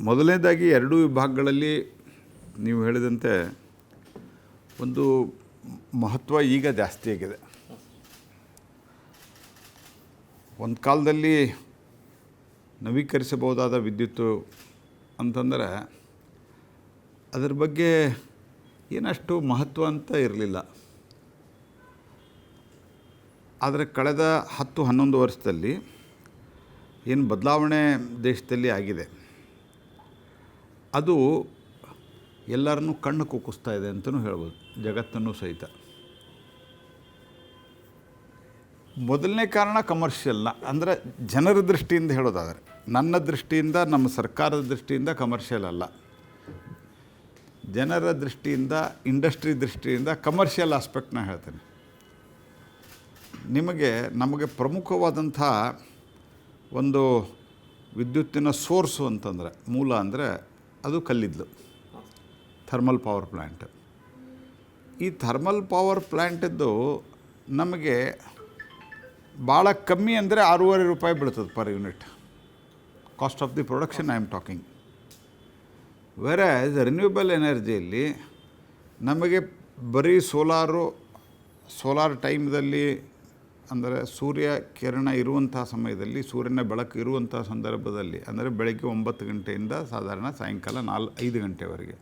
ಮೊದಲನೇದಾಗಿ ಎರಡೂ ವಿಭಾಗಗಳಲ್ಲಿ ನೀವು ಹೇಳಿದಂತೆ ಒಂದು ಮಹತ್ವ ಈಗ ಜಾಸ್ತಿ ಆಗಿದೆ. ಒಂದು ಕಾಲದಲ್ಲಿ ನವೀಕರಿಸಬಹುದಾದ ವಿದ್ಯುತ್ತು ಅಂತಂದರೆ ಅದರ ಬಗ್ಗೆ ಏನಷ್ಟು ಮಹತ್ವ ಅಂತ ಇರಲಿಲ್ಲ. ಆದರೆ ಕಳೆದ ಹತ್ತು ಹನ್ನೊಂದು ವರ್ಷದಲ್ಲಿ ಏನು ಬದಲಾವಣೆ ದೇಶದಲ್ಲಿ ಆಗಿದೆ. ಅದು ಎಲ್ಲರನ್ನೂ ಕಣ್ಣು ಕುಕ್ಕಿಸ್ತಾ ಇದೆ ಅಂತಲೂ ಹೇಳ್ಬೋದು, ಜಗತ್ತನ್ನು ಸಹಿತ. ಮೊದಲನೇ ಕಾರಣ ಕಮರ್ಷಿಯಲ್ನ ಅಂದರೆ ಜನರ ದೃಷ್ಟಿಯಿಂದ ಹೇಳೋದಾದರೆ, ನನ್ನ ದೃಷ್ಟಿಯಿಂದ, ನಮ್ಮ ಸರ್ಕಾರದ ದೃಷ್ಟಿಯಿಂದ ಕಮರ್ಷಿಯಲ್ ಅಲ್ಲ. ಜನರ ದೃಷ್ಟಿಯಿಂದ ಇಂಡಸ್ಟ್ರಿ ದೃಷ್ಟಿಯಿಂದ ಕಮರ್ಷಿಯಲ್ ಆಸ್ಪೆಕ್ಟ್ನ ಹೇಳ್ತೇನೆ. ನಿಮಗೆ, ನಮಗೆ ಪ್ರಮುಖವಾದಂಥ ಒಂದು ವಿದ್ಯುತ್ತಿನ ಸೋರ್ಸು ಅಂತಂದರೆ, ಮೂಲ ಅಂದರೆ ಅದು ಕಲ್ಲಿದ್ದಲು. ಥರ್ಮಲ್ ಪವರ್ ಪ್ಲ್ಯಾಂಟ್ ಈ ಥರ್ಮಲ್ ಪವರ್ ಪ್ಲ್ಯಾಂಟದ್ದು ನಮಗೆ ಭಾಳ ಕಮ್ಮಿ ಅಂದರೆ ಆರೂವರೆ ರೂಪಾಯಿ ಬೀಳ್ತದೆ per unit. Cost of the production I am talking. As renewable ಎನರ್ಜಿಯಲ್ಲಿ ನಮಗೆ ಬರೀ ಸೋಲಾರು, ಸೋಲಾರ್ ಟೈಮ್ದಲ್ಲಿ ಅಂದರೆ ಸೂರ್ಯ ಕಿರಣ ಇರುವಂಥ ಸಮಯದಲ್ಲಿ, ಸೂರ್ಯನ ಬೆಳಕು ಇರುವಂಥ ಸಂದರ್ಭದಲ್ಲಿ, ಅಂದರೆ ಬೆಳಗ್ಗೆ ಒಂಬತ್ತು ಗಂಟೆಯಿಂದ ಸಾಧಾರಣ ಸಾಯಂಕಾಲ ನಾಲ್, ಐದು ಗಂಟೆವರೆಗೆ.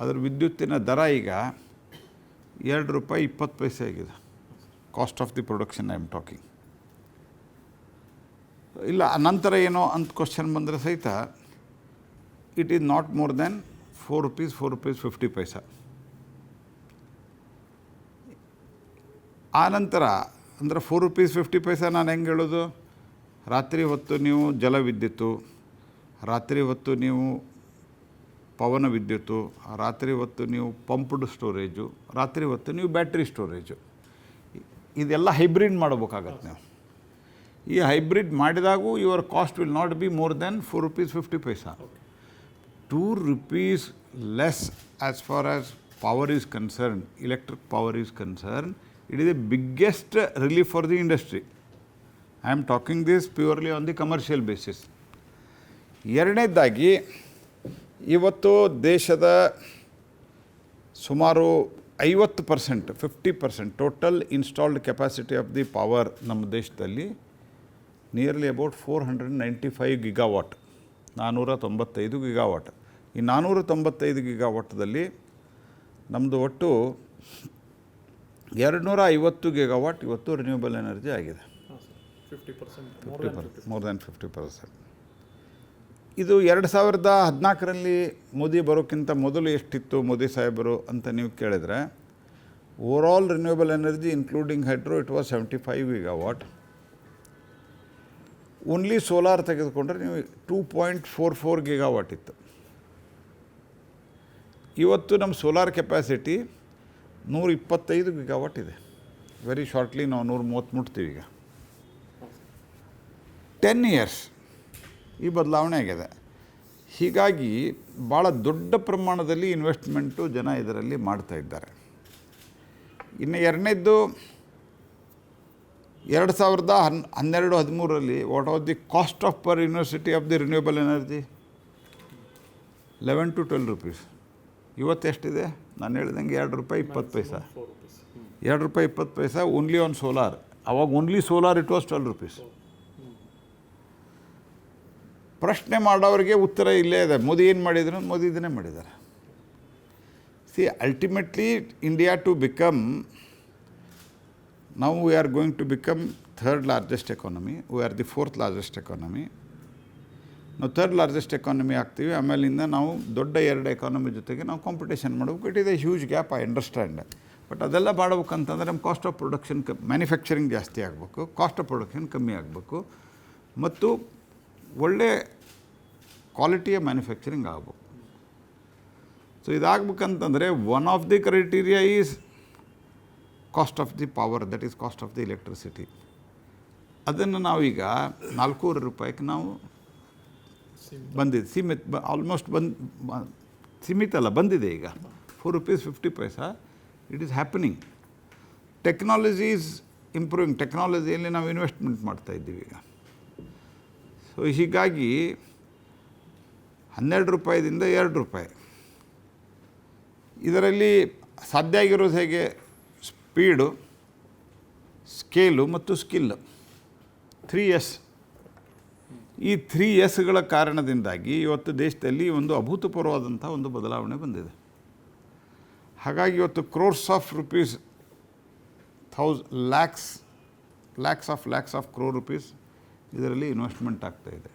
ಅದರ ವಿದ್ಯುತ್ತಿನ ದರ ಈಗ ಎರಡು ರೂಪಾಯಿ ಇಪ್ಪತ್ತು ಪೈಸೆ ಆಗಿದೆ. Cost of the production I am talking ಇಲ್ಲ, ನಂತರ ಏನೋ ಅಂತ ಕ್ವಶನ್ ಬಂದರೆ ಸಹಿತ it is not more than four rupees four rupees fifty paisa ಆನಂತರ ನಂತರ ಅಂದರೆ ಫೋರ್ ರುಪೀಸ್ ಫಿಫ್ಟಿ ಪೈಸೆ ನಾನು ಹೆಂಗೆ ಹೇಳೋದು? ರಾತ್ರಿ ಹೊತ್ತು ನೀವು ಜಲ ಜಲವಿದ್ಯುತ್ತು ರಾತ್ರಿ ಹೊತ್ತು ನೀವು ಪವನ ವಿದ್ಯುತ್ತು ರಾತ್ರಿ ಹೊತ್ತು ನೀವು ಪಂಪ್ಡ್ ಸ್ಟೋರೇಜು ರಾತ್ರಿ ಹೊತ್ತು ನೀವು ಬ್ಯಾಟ್ರಿ ಸ್ಟೋರೇಜು ಇದೆಲ್ಲ ಹೈಬ್ರಿಡ್ ಮಾಡಬೇಕಾಗತ್ತೆ ನೀವು. ಈ hybrid ಮಾಡಿದಾಗೂ your cost will not be more than four rupees fifty paisa two rupees less as far as power is concern electric power is concerned, it is the biggest relief for the industry. I am talking this purely on the commercial basis. ಎರಡನೇದಾಗಿ, ಇವತ್ತು ದೇಶದ ಸುಮಾರು ಐವತ್ತು percent, fifty percent total installed capacity of the power ನಮ್ಮ ದೇಶದಲ್ಲಿ nearly about four hundred ninety five gigawatt ನಾನ್ನೂರ ತೊಂಬತ್ತೈದು gigawatt ಈ ನಾನ್ನೂರ ತೊಂಬತ್ತೈದು ಗಿಗಾವಾಟ್ದಲ್ಲಿ ನಮ್ಮದು ಒಟ್ಟು ಎರಡು ನೂರ ಐವತ್ತು ಗಿಗಾವಾಟ್ ಇವತ್ತು ರಿನ್ಯೂಬಲ್ ಎನರ್ಜಿ ಆಗಿದೆ. Fifty percent more than fifty percent ಇದು ಎರಡು ಸಾವಿರದ ಹದಿನಾಲ್ಕರಲ್ಲಿ ಮೋದಿ ಬರೋಕ್ಕಿಂತ ಮೊದಲು ಎಷ್ಟಿತ್ತು ಮೋದಿ ಸಾಹೇಬರು ಅಂತ ನೀವು ಕೇಳಿದರೆ all renewable energy including hydro it was seventy five gigawatt only solar ತೆಗೆದುಕೊಂಡ್ರೆ ನೀವು two point four four gigawatt ಇತ್ತು. ಇವತ್ತು ನಮ್ಮ ಸೋಲಾರ್ ಕೆಪಾಸಿಟಿ ನೂರ ಇಪ್ಪತ್ತೈದು ಗಿಗಾವಾಟ್ ಇದೆ. ವೆರಿ ಶಾರ್ಟ್ಲಿ ನಾವು ನೂರ ಮೂವತ್ತು ಮುಟ್ತೀವಿ ಈಗ. ಟೆನ್ ಇಯರ್ಸ್ ಈ ಬದಲಾವಣೆ ಆಗಿದೆ. ಹೀಗಾಗಿ ಭಾಳ ದೊಡ್ಡ ಪ್ರಮಾಣದಲ್ಲಿ ಇನ್ವೆಸ್ಟ್ಮೆಂಟು ಜನ ಇದರಲ್ಲಿ ಮಾಡ್ತಾ ಇದ್ದಾರೆ. ಇನ್ನು ಎರಡನೇದ್ದು ಎರಡು ಸಾವಿರದ ಹನ್, ಹನ್ನೆರಡು, ಹದಿಮೂರರಲ್ಲಿ what are the cost of per university of the renewable energy eleven to twelve rupees ಇವತ್ತು ಎಷ್ಟಿದೆ? ನಾನು ಹೇಳ್ದಂಗೆ ಎರಡು ರೂಪಾಯಿ ಇಪ್ಪತ್ತು ಪೈಸ. ಎರಡು ರೂಪಾಯಿ ಇಪ್ಪತ್ತು ಪೈಸ ಓನ್ಲಿ ಆನ್ ಸೋಲಾರ್ ಅವಾಗ only solar it was twelve rupees ಪ್ರಶ್ನೆ ಮಾಡೋವ್ರಿಗೆ ಉತ್ತರ ಇಲ್ಲೇ ಇದೆ. ಮೋದಿ ಏನು ಮಾಡಿದ್ರು? ಮೋದಿ ಇದನ್ನೇ ಮಾಡಿದ್ದಾರೆ. See ultimately India to become ನಾವು we are going to become third largest economy we are the fourth largest economy ನಾವು ಥರ್ಡ್ ಲಾರ್ಜೆಸ್ಟ್ ಎಕಾನಮಿ ಆಗ್ತೀವಿ, ಆಮೇಲಿಂದ ನಾವು ದೊಡ್ಡ ಎರಡು ಎಕಾನಮಿ ಜೊತೆಗೆ ನಾವು ಕಾಂಪಿಟೇಷನ್ ಮಾಡಬೇಕು. ಇಟ್ ಇದೆ huge gap I understand but ಅದೆಲ್ಲ ಮಾಡ್ಬೇಕಂತಂದ್ರೆ ನಮ್ಮ ಕಾಸ್ಟ್ ಆಫ್ ಪ್ರೊಡಕ್ಷನ್ ಕ ಮ್ಯಾನುಫ್ಯಾಕ್ಚರಿಂಗ್ ಜಾಸ್ತಿ ಆಗಬೇಕು ಕಾಸ್ಟ್ ಆಫ್ ಪ್ರೊಡಕ್ಷನ್ ಕಮ್ಮಿ ಆಗಬೇಕು, ಮತ್ತು ಒಳ್ಳೆ ಕ್ವಾಲಿಟಿಯ ಮ್ಯಾನುಫ್ಯಾಕ್ಚರಿಂಗ್ ಆಗಬೇಕು. So ಇದಾಗಬೇಕಂತಂದರೆ one of the criteria is cost of the power that is cost of the electricity ಅದನ್ನು ನಾವೀಗ ನಾಲ್ಕೂವರೆ ರೂಪಾಯಿಗೆ ನಾವು ಬಂದಿದೆ. ಸೀಮಿತ ಆಲ್ಮೋಸ್ಟ್ ಬಂದು ಸೀಮಿತ ಅಲ್ಲ, ಬಂದಿದೆ ಈಗ. Four rupees fifty paisa it is happening technology is improving ಟೆಕ್ನಾಲಜಿಯಲ್ಲಿ ನಾವು ಇನ್ವೆಸ್ಟ್ಮೆಂಟ್ ಮಾಡ್ತಾ ಇದ್ದೀವಿ ಈಗ. ಸೊ ಹೀಗಾಗಿ ಹನ್ನೆರಡು ರೂಪಾಯಿದಿಂದ ಎರಡು ರೂಪಾಯಿ. ಇದರಲ್ಲಿ ಸಾಧ್ಯ ಆಗಿರೋದು ಹೇಗೆ? ಸ್ಪೀಡು ಸ್ಕೇಲು ಮತ್ತು ಸ್ಕಿಲ್ ತ್ರೀ ಎಸ್ ಈ ತ್ರೀ ಎಸ್ಗಳ ಕಾರಣದಿಂದಾಗಿ ಇವತ್ತು ದೇಶದಲ್ಲಿ ಒಂದು ಅಭೂತಪೂರ್ವವಾದಂಥ ಒಂದು ಬದಲಾವಣೆ ಬಂದಿದೆ. ಹಾಗಾಗಿ ಇವತ್ತು crores of rupees ಥೌಸ್ lakhs lakhs of lakhs of crore rupees ಇದರಲ್ಲಿ ಇನ್ವೆಸ್ಟ್ಮೆಂಟ್ ಆಗ್ತಾ ಇದೆ.